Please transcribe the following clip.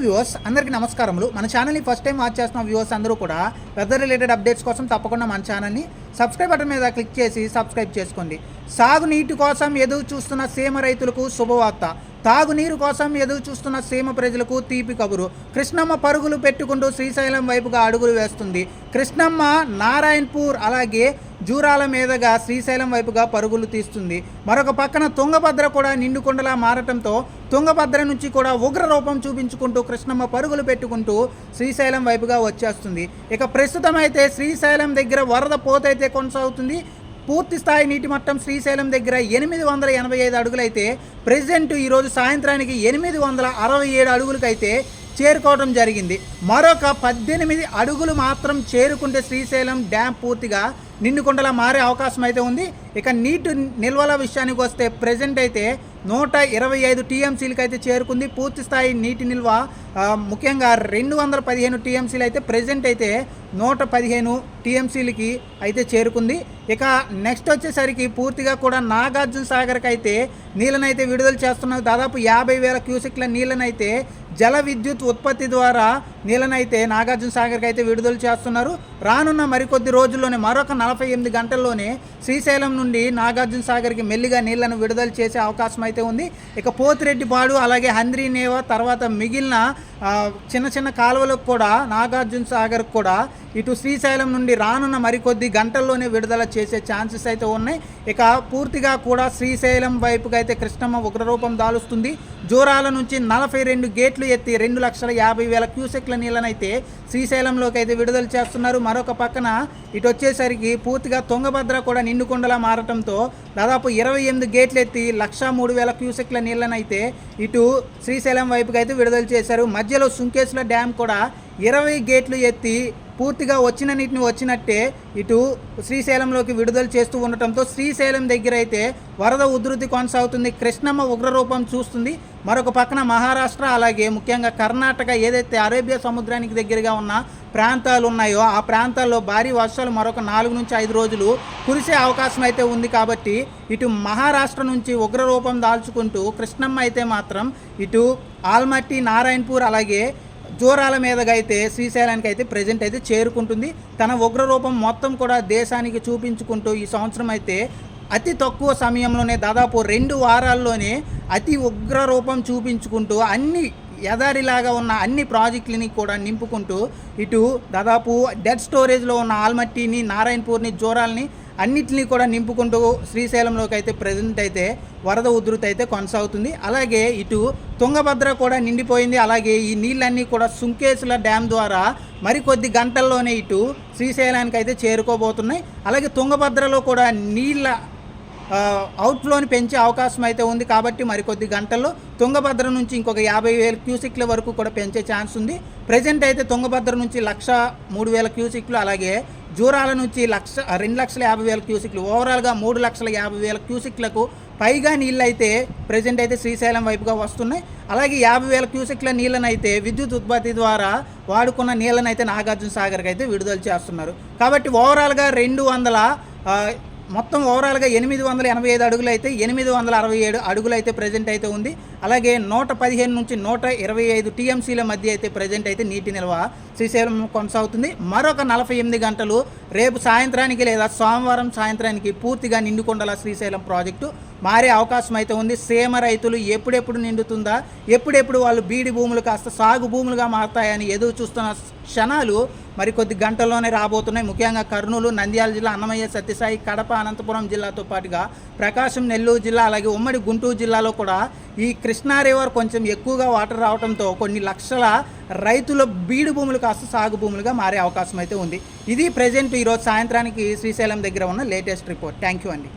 Viewers అందరికీ నమస్కారములు. మన ఛానల్ని ఫస్ట్ టైం వాచ్ చేస్తున్న వ్యూవర్స్ అందరూ కూడా వెదర్ రిలేటెడ్ అప్డేట్స్ కోసం తప్పకుండా మన ఛానల్ని సబ్స్క్రైబ్ బటన్ మీద క్లిక్ చేసి సబ్స్క్రైబ్ చేసుకోండి. సాగునీటి కోసం ఎదురు చూస్తున్న సీమ రైతులకు శుభవార్త. తాగునీరు కోసం ఎదురు చూస్తున్న సీమ ప్రజలకు తీపి కబురు. కృష్ణమ్మ పరుగులు పెట్టుకుంటూ శ్రీశైలం వైపుగా అడుగులు వేస్తుంది. కృష్ణమ్మ నారాయణపూర్ అలాగే జూరాల మీదుగా శ్రీశైలం వైపుగా పరుగులు తీస్తుంది. మరొక పక్కన తుంగభద్ర కూడా నిండుకొండలా మారటంతో తుంగభద్ర నుంచి కూడా ఉగ్ర రూపం చూపించుకుంటూ కృష్ణమ్మ పరుగులు పెట్టుకుంటూ శ్రీశైలం వైపుగా వచ్చేస్తుంది. ఇక ప్రస్తుతం అయితే శ్రీశైలం దగ్గర వరద పోతైతే కొనసాగుతుంది. పూర్తి స్థాయి నీటి మట్టం శ్రీశైలం దగ్గర ఎనిమిది వందల ఎనభై ఐదు అడుగులైతే ప్రెసిడెంట్ ఈరోజు సాయంత్రానికి ఎనిమిది వందల అరవై ఏడు అడుగులకైతే చేరుకోవడం జరిగింది. మరొక పద్దెనిమిది అడుగులు మాత్రం చేరుకుంటే శ్రీశైలం డ్యామ్ పూర్తిగా నిండుకుండలా మారే అవకాశం అయితే ఉంది. ఇక నీటి నిల్వల విషయానికి వస్తే ప్రజెంట్ అయితే నూట ఇరవై ఐదు టీఎంసీలకు అయితే చేరుకుంది. పూర్తి స్థాయి నీటి నిల్వ ముఖ్యంగా రెండు వందల పదిహేను టీఎంసీలు అయితే ప్రజెంట్ అయితే నూట పదిహేను టీఎంసీలకి అయితే చేరుకుంది. ఇక నెక్స్ట్ వచ్చేసరికి పూర్తిగా కూడా నాగార్జున సాగర్కి అయితే నీళ్ళనైతే విడుదల చేస్తున్నారు. దాదాపు యాభై వేల క్యూసెక్ల నీళ్ళనైతే జల విద్యుత్ ఉత్పత్తి ద్వారా నీళ్ళనైతే నాగార్జున సాగర్కి అయితే విడుదల చేస్తున్నారు. రానున్న మరికొద్ది రోజుల్లోనే మరొక నలభై ఎనిమిది గంటల్లోనే శ్రీశైలం నుండి నాగార్జున సాగర్కి మెల్లిగా నీళ్ళను విడుదల చేసే అవకాశం అయితే ఉంది. ఇక పోతిరెడ్డిపాడు అలాగే హంద్రీనేవ తర్వాత మిగిలిన చిన్న చిన్న కాలువలకు కూడా నాగార్జున సాగర్కి కూడా ఇటు శ్రీశైలం నుండి రానున్న మరికొద్ది గంటల్లోనే విడుదల చేసే ఛాన్సెస్ అయితే ఉన్నాయి. ఇక పూర్తిగా కూడా శ్రీశైలం వైపుగా అయితే కృష్ణమ్మ ఉగ్రరూపం దాలుస్తుంది. జోరాల నుంచి నలభై రెండు గేట్లు ఎత్తి రెండు లక్షల యాభై వేల క్యూసెక్ల నీళ్ళనైతే శ్రీశైలంలోకి అయితే విడుదల చేస్తున్నారు. మరొక పక్కన ఇటు వచ్చేసరికి పూర్తిగా తుంగభద్ర కూడా నిండుకొండలా మారటంతో దాదాపు ఇరవై ఎనిమిది గేట్లు ఎత్తి లక్ష మూడు వేల క్యూసెక్ల నీళ్ళనైతే ఇటు శ్రీశైలం వైపుకి అయితే విడుదల చేశారు. మధ్యలో సుంకేశ్వర డ్యామ్ కూడా ఇరవై గేట్లు ఎత్తి పూర్తిగా వచ్చిన నీటిని వచ్చినట్టే ఇటు శ్రీశైలంలోకి విడుదల చేస్తూ ఉండటంతో శ్రీశైలం దగ్గర అయితే వరద ఉధృతి కొనసాగుతుంది. కృష్ణమ్మ ఉగ్రరూపం చూస్తుంది. మరొక పక్కన మహారాష్ట్ర అలాగే ముఖ్యంగా కర్ణాటక ఏదైతే అరేబియా సముద్రానికి దగ్గరగా ఉన్న ప్రాంతాలు ఉన్నాయో ఆ ప్రాంతాల్లో భారీ వర్షాలు మరొక నాలుగు నుంచి ఐదు రోజులు కురిసే అవకాశం అయితే ఉంది కాబట్టి ఇటు మహారాష్ట్ర నుంచి ఉగ్రరూపం దాల్చుకుంటూ కృష్ణమ్మ అయితే మాత్రం ఇటు ఆల్మట్టి నారాయణపూర్ అలాగే జోరాల మీదగా అయితే శ్రీశైలానికి అయితే ప్రజెంట్ అయితే చేరుకుంటుంది. తన ఉగ్రరూపం మొత్తం కూడా దేశానికి చూపించుకుంటూ ఈ సంవత్సరం అయితే అతి తక్కువ సమయంలోనే దాదాపు రెండు వారాల్లోనే అతి ఉగ్ర రూపం చూపించుకుంటూ అన్ని ఎదారిలాగా ఉన్న అన్ని ప్రాజెక్టులని కూడా నింపుకుంటూ ఇటు దాదాపు డెడ్ స్టోరేజ్లో ఉన్న ఆల్మట్టిని నారాయణపూర్ని జోరాల్ని అన్నిటినీ కూడా నింపుకుంటూ శ్రీశైలంలోకి అయితే ప్రజెంట్ అయితే వరద ఉధృతి అయితే కొనసాగుతుంది. అలాగే ఇటు తుంగభద్ర కూడా నిండిపోయింది. అలాగే ఈ నీళ్ళన్నీ కూడా సుంకేసుల డ్యామ్ ద్వారా మరికొద్ది గంటల్లోనే ఇటు శ్రీశైలానికి అయితే చేరుకోబోతున్నాయి. అలాగే తుంగభద్రలో కూడా నీళ్ళ అవుట్ఫ్లోని పెంచే అవకాశం అయితే ఉంది కాబట్టి మరికొద్ది గంటల్లో తుంగభద్ర నుంచి ఇంకొక యాభై వేల క్యూసిక్ల వరకు కూడా పెంచే ఛాన్స్ ఉంది. ప్రజెంట్ అయితే తుంగభద్ర నుంచి లక్ష మూడు వేల క్యూసిక్లు అలాగే జూరాల నుంచి లక్ష రెండు లక్షల యాభై వేల క్యూసిక్లు. ఓవరాల్గా మూడు లక్షల యాభై వేల క్యూసిక్లకు పైగా నీళ్ళు అయితే ప్రజెంట్ అయితే శ్రీశైలం వైపుగా వస్తున్నాయి. అలాగే యాభై వేల క్యూసెక్ల నీళ్ళని అయితే విద్యుత్ ఉత్పత్తి ద్వారా వాడుకున్న నీళ్ళని అయితే నాగార్జున సాగర్కి అయితే విడుదల చేస్తున్నారు. కాబట్టి ఓవరాల్గా రెండు వందల మొత్తం ఓవరాల్గా ఎనిమిది వందల ఎనభై ఐదు అడుగులు అయితే ఎనిమిది వందల అరవై ఏడు అడుగులు అయితే ప్రజెంట్ అయితే ఉంది. అలాగే నూట పదిహేను నుంచి నూట ఇరవై ఐదు టీఎంసీల మధ్య అయితే ప్రజెంట్ అయితే నీటి నిల్వ శ్రీశైలం కొనసాగుతుంది. మరొక నలభై ఎనిమిది గంటలు రేపు సాయంత్రానికి లేదా సోమవారం సాయంత్రానికి పూర్తిగా నిండుకొండల శ్రీశైలం ప్రాజెక్టు మారే అవకాశం అయితే ఉంది. సేమ రైతులు ఎప్పుడెప్పుడు నిండుతుందా? ఎప్పుడెప్పుడు వాళ్ళు బీడి భూములు కాస్త సాగు భూములుగా మారతాయని ఎదురు చూస్తున్న క్షణాలు మరికొద్ది గంటల్లోనే రాబోతున్నాయి. ముఖ్యంగా కర్నూలు నంద్యాల జిల్లా అన్నమయ్య సత్యసాయి కడప అనంతపురం జిల్లాతో పాటుగా ప్రకాశం నెల్లూరు జిల్లా అలాగే ఉమ్మడి గుంటూరు జిల్లాలో కూడా ఈ కృష్ణా రివర్ కొంచెం ఎక్కువగా వాటర్ రావడంతో కొన్ని లక్షల రైతుల బీడు భూములు కాస్త సాగు భూములుగా మారే అవకాశం అయితే ఉంది. ఇది ప్రజెంట్ ఈరోజు సాయంత్రానికి శ్రీశైలం దగ్గర ఉన్న లేటెస్ట్ రిపోర్ట్. థ్యాంక్ యూ అండి.